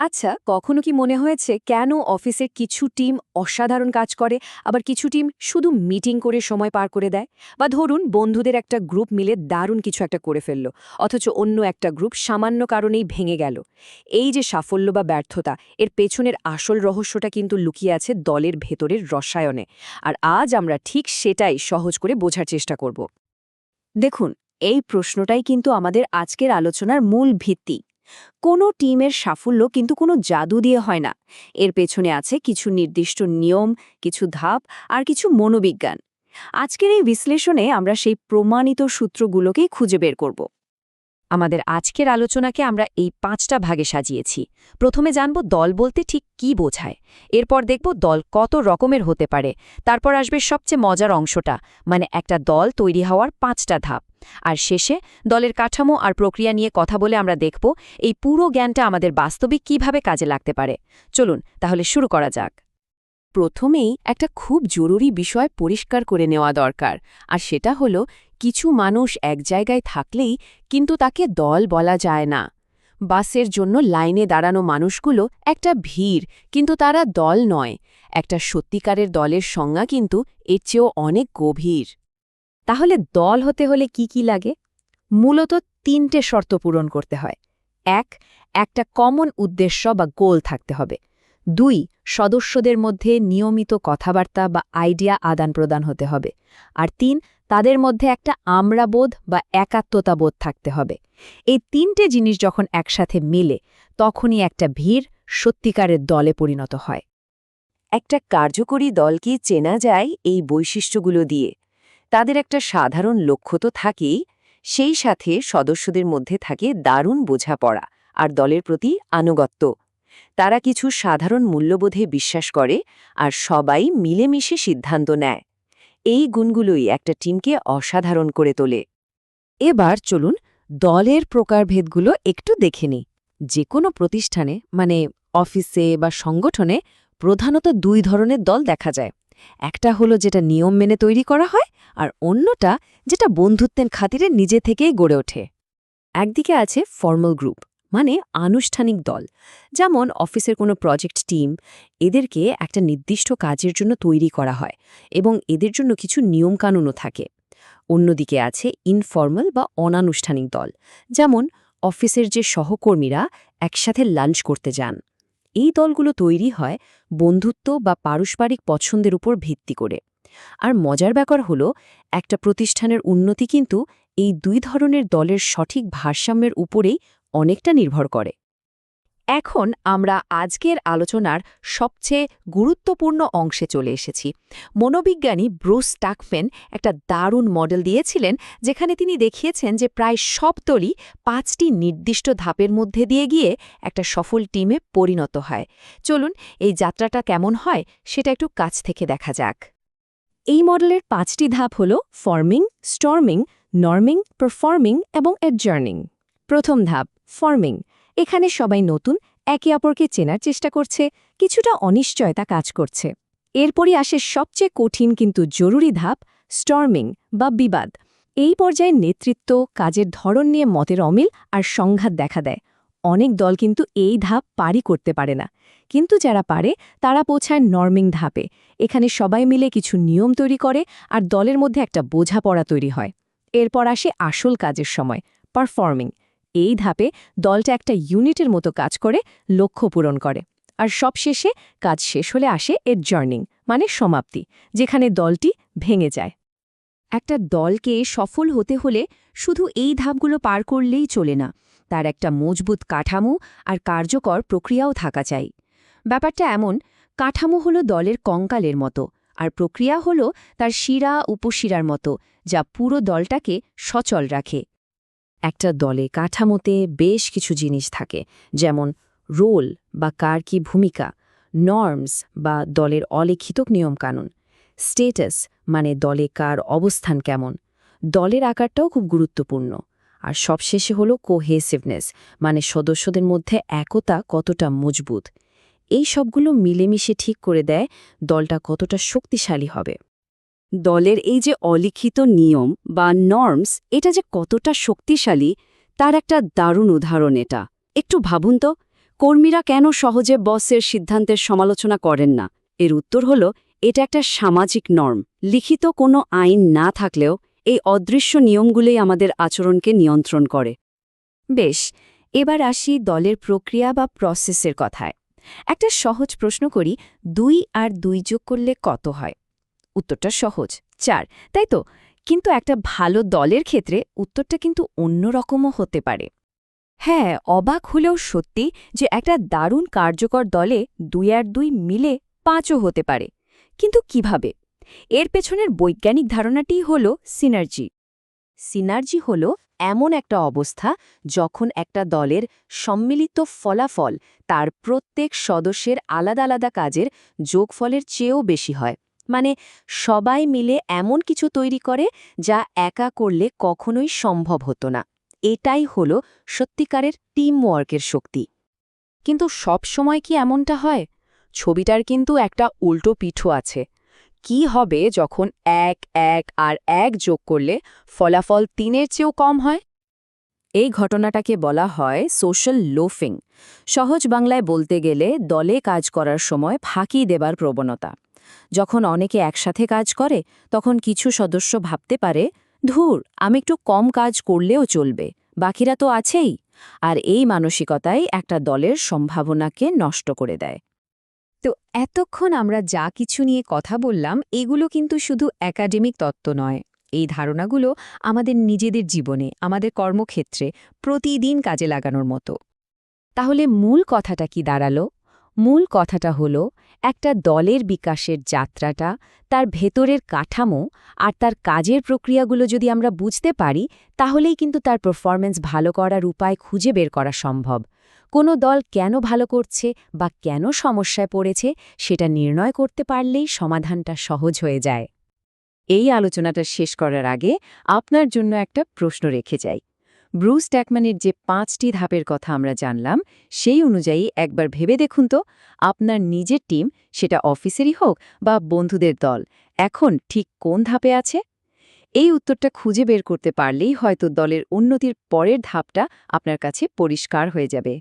আচ্ছা কখনো কি মনে হয়েছে কেন অফিসের কিছু টিম অসাধারণ কাজ করে, আবার কিছু টিম শুধু মিটিং করে সময় পার করে দেয়? বা ধরুন, বন্ধুদের একটা গ্রুপ মিলে দারুণ কিছু একটা করে ফেলল, অথচ অন্য একটা গ্রুপ সামান্য কারণেই ভেঙে গেল। এই যে সাফল্য বা ব্যর্থতা, এর পেছনের আসল রহস্যটা কিন্তু লুকিয়ে আছে দলের ভেতরের রসায়নে। আর আজ আমরা ঠিক সেটাই সহজ করে বোঝার চেষ্টা করব। দেখুন, এই প্রশ্নটাই কিন্তু আমাদের আজকের আলোচনার মূল ভিত্তি। কোনো টিমের সাফল্য কিন্তু কোনো জাদু দিয়ে হয় না। এর পেছনে আছে কিছু নির্দিষ্ট নিয়ম, কিছু ধাপ আর কিছু মনোবিজ্ঞান। আজকের এই বিশ্লেষণে আমরা সেই প্রমাণিত সূত্রগুলোকেই খুঁজে বের করব। আমাদের আজকের আলোচনাকে আমরা এই পাঁচটা ভাগে সাজিয়েছি। প্রথমে জানব দল বলতে ঠিক কি বোঝায়। এরপর দেখব দল কত রকমের হতে পারে। তারপর আসবে সবচেয়ে মজার অংশটা মানে একটা দল তৈরি হওয়ার পাঁচটা ধাপ। আর শেষে দলের কাঠামো আর প্রক্রিয়া নিয়ে কথা বলে আমরা দেখব এই পুরো জ্ঞানটা আমাদের বাস্তবিক কীভাবে কাজে লাগতে পারে। চলুন, তাহলে শুরু করা যাক। প্রথমেই একটা খুব জরুরি বিষয় পরিষ্কার করে নেওয়া দরকার, আর সেটা হলো কিছু মানুষ এক জায়গায় থাকলেই কিন্তু তাকে দল বলা যায় না। বাসের জন্য লাইনে দাঁড়ানো মানুষগুলো একটা ভিড়, কিন্তু তারা দল নয়। একটা সত্যিকারের দলের সংজ্ঞা কিন্তু এর চেয়েও অনেক গভীর। তাহলে দল হতে হলে কি কি লাগে? মূলত তিনটে শর্ত পূরণ করতে হয়। এক, একটা কমন উদ্দেশ্য বা গোল থাকতে হবে। দুই, সদস্যদের মধ্যে নিয়মিত কথাবার্তা বা আইডিয়া আদান প্রদান হতে হবে। আর তিন তাদের মধ্যে একটা আমরাবোধ বা একাত্মতাবোধ থাকতে হবে। এই তিনটে জিনিস যখন একসাথে মিলে, তখনই একটা ভিড় সত্যিকারের দলে পরিণত হয়। একটা কার্যকরী দলকে চেনা যায় এই বৈশিষ্ট্যগুলো দিয়ে? তাদের একটা সাধারণ লক্ষ্য তো থাকেই, সেই সাথে সদস্যদের মধ্যে থাকে দারুণ বোঝাপড়া আর দলের প্রতি আনুগত্য। তারা কিছু সাধারণ মূল্যবোধে বিশ্বাস করে আর সবাই মিলেমিশে সিদ্ধান্ত নেয়। এই গুণগুলোই একটা টিমকে অসাধারণ করে তোলে। এবার চলুন দলের প্রকারভেদগুলো একটু দেখে নিই। যে কোনো প্রতিষ্ঠানে মানে অফিসে বা সংগঠনে প্রধানত দুই ধরনের দল দেখা যায়। একটা হলো যেটা নিয়ম মেনে তৈরি করা হয় আর অন্যটা যেটা বন্ধুত্বের খাতিরে নিজে থেকেই গড়ে ওঠে। একদিকে আছে ফর্মাল গ্রুপ। মানে আনুষ্ঠানিক দল। যেমন অফিসের কোনো প্রজেক্ট টিম এদেরকে একটা নির্দিষ্ট কাজের জন্য তৈরি করা হয় এবং এদের জন্য কিছু নিয়মকানুনও থাকে। অন্যদিকে আছে ইনফর্মাল বা অনানুষ্ঠানিক দল, যেমন অফিসের যে সহকর্মীরা একসাথে লাঞ্চ করতে যান। এই দলগুলো তৈরি হয় বন্ধুত্ব বা পারস্পরিক পছন্দের উপর ভিত্তি করে। আর মজার ব্যাপার হল, একটা প্রতিষ্ঠানের উন্নতি কিন্তু এই দুই ধরনের দলের সঠিক ভারসাম্যের উপরেই অনেকটা নির্ভর করে। এখন আমরা আজকের আলোচনার সবচেয়ে গুরুত্বপূর্ণ অংশে চলে এসেছি। মনোবিজ্ঞানী ব্রুস টাকফেন একটা দারুণ মডেল দিয়েছিলেন, যেখানে তিনি দেখিয়েছেন যে প্রায় সব দলই পাঁচটি নির্দিষ্ট ধাপের মধ্যে দিয়ে গিয়ে একটা সফল টিমে পরিণত হয়। চলুন, এই যাত্রাটা কেমন হয় সেটা একটু কাছ থেকে দেখা যাক। এই মডেলের পাঁচটি ধাপ হল ফর্মিং স্টর্মিং নর্মিং পারফর্মিং এবং অ্যাডজার্নিং প্রথম ধাপ ফর্মিং এখানে সবাই নতুন, একে অপরকে চেনার চেষ্টা করছে, কিছুটা অনিশ্চয়তা কাজ করছে। এরপরই আসে সবচেয়ে কঠিন কিন্তু জরুরি ধাপ স্টর্মিং বা বিবাদ। এই পর্যায়ে নেতৃত্ব, কাজের ধরন নিয়ে মতের অমিল আর সংঘাত দেখা দেয়। অনেক দল কিন্তু এই ধাপ পারি করতে পারে না। কিন্তু যারা পারে, তারা পৌঁছায় নর্মিং ধাপে। এখানে সবাই মিলে কিছু নিয়ম তৈরি করে আর দলের মধ্যে একটা বোঝাপড়া তৈরি হয়। এরপর আসে আসল কাজের সময় পারফর্মিং এই ধাপে দলটা একটা ইউনিটের মতো কাজ করে, লক্ষ্য পূরণ করে। আর সবশেষে কাজ শেষ হলে আসে এর জার্নিং মানে সমাপ্তি, যেখানে দলটি ভেঙে যায়। একটা দলকে সফল হতে হলে শুধু এই ধাপগুলো পার করলেই চলে না, তার একটা মজবুত কাঠামো আর কার্যকর প্রক্রিয়াও থাকা চাই। ব্যাপারটা এমন, কাঠামো হলো দলের কঙ্কালের মতো, আর প্রক্রিয়া হলো তার শিরা উপশিরার মতো, যা পুরো দলটাকে সচল রাখে। একটা দলে কাঠামোতে বেশ কিছু জিনিস থাকে, যেমন রোল বা কার কি ভূমিকা, নর্মস বা দলের অলিখিত নিয়মকানুন, স্টেটাস মানে দলে কার অবস্থান কেমন, দলের আকারটাও খুব গুরুত্বপূর্ণ, আর সবশেষে হলো কোহেসিভনেস মানে সদস্যদের মধ্যে একতা কতটা মজবুত। এই সবগুলো মিলেমিশে ঠিক করে দেয় দলটা কতটা শক্তিশালী হবে। দলের এই যে অলিখিত নিয়ম বা নর্মস এটা যে কতটা শক্তিশালী, তার একটা দারুণ উদাহরণ এটা। একটু ভাবুন তো, কর্মীরা কেন সহজে বসের সিদ্ধান্তের সমালোচনা করেন না? এর উত্তর হল, এটা একটা সামাজিক নর্ম লিখিত কোনো আইন না থাকলেও এই অদৃশ্য নিয়মগুলোই আমাদের আচরণকে নিয়ন্ত্রণ করে। বেশ, এবার আসি দলের প্রক্রিয়া বা প্রসেসের কথায়। একটা সহজ প্রশ্ন করি, দুই আর দুই যোগ করলে কত হয়? উত্তরটা সহজ। চার, তাই তো? কিন্তু একটা ভালো দলের ক্ষেত্রে উত্তরটা কিন্তু অন্যরকমও হতে পারে। হ্যাঁ অবাক হলেও সত্যি যে একটা দারুণ কার্যকর দলে দুই আর দুই মিলে পাঁচও হতে পারে। কিন্তু কীভাবে? এর পেছনের বৈজ্ঞানিক ধারণাটিই হল সিনার্জি। সিনার্জি হল এমন একটা অবস্থা যখন একটা দলের সম্মিলিত ফলাফল তার প্রত্যেক সদস্যের আলাদা আলাদা কাজের যোগফলের চেয়েও বেশি হয়। মানে সবাই মিলে এমন কিছু তৈরি করে যা একা করলে কখনোই সম্ভব হতো না। এটাই হল সত্যিকারের টিম ওয়ার্কের শক্তি। কিন্তু সব সময় কি এমনটা হয়? ছবিটার কিন্তু একটা উল্টো পিঠু আছে। কি হবে যখন এক এক আর এক যোগ করলে ফলাফল তিনের চেয়েও কম হয়? এই ঘটনাটাকে বলা হয় সোশ্যাল লোফিং সহজ বাংলায় বলতে গেলে দলে কাজ করার সময় ফাঁকি দেবার প্রবণতা। যখন অনেকে একসাথে কাজ করে, তখন কিছু সদস্য ভাবতে পারে, ধুর, আমি একটু কম কাজ করলেও চলবে, বাকিরা তো আছেই। আর এই মানসিকতাই একটা দলের সম্ভাবনাকে নষ্ট করে দেয়। তো এতক্ষণ আমরা যা কিছু নিয়ে কথা বললাম, এগুলো কিন্তু শুধু একাডেমিক তত্ত্ব নয়। এই ধারণাগুলো আমাদের নিজেদের জীবনে, আমাদের কর্মক্ষেত্রে, প্রতিদিন কাজে লাগানোর মতো। তাহলে মূল কথাটা কি দাঁড়াল? মূল কথাটা হলো একটা দলের বিকাশের যাত্রাটা, তার ভেতরের কাঠামো আর তার কাজের প্রক্রিয়াগুলো যদি আমরা বুঝতে পারি, তাহলেই কিন্তু তার পারফরম্যান্স ভালো করার উপায় খুঁজে বের করা সম্ভব। কোনো দল কেন ভালো করছে বা কেন সমস্যায় পড়েছে, সেটা নির্ণয় করতে পারলেই সমাধানটা সহজ হয়ে যায়। এই আলোচনাটা শেষ করার আগে আপনার জন্য একটা প্রশ্ন রেখে যাই। ব্রুস ট্যাকম্যানের যে পাঁচটি ধাপের কথা আমরা জানলাম, সেই অনুযায়ী একবার ভেবে দেখুন তো, আপনার নিজের টিম সেটা অফিসেরই হোক বা বন্ধুদের দল, এখন ঠিক কোন ধাপে আছে? এই উত্তরটা খুঁজে বের করতে পারলেই হয়তো দলের উন্নতির পরের ধাপটা আপনার কাছে পরিষ্কার হয়ে যাবে।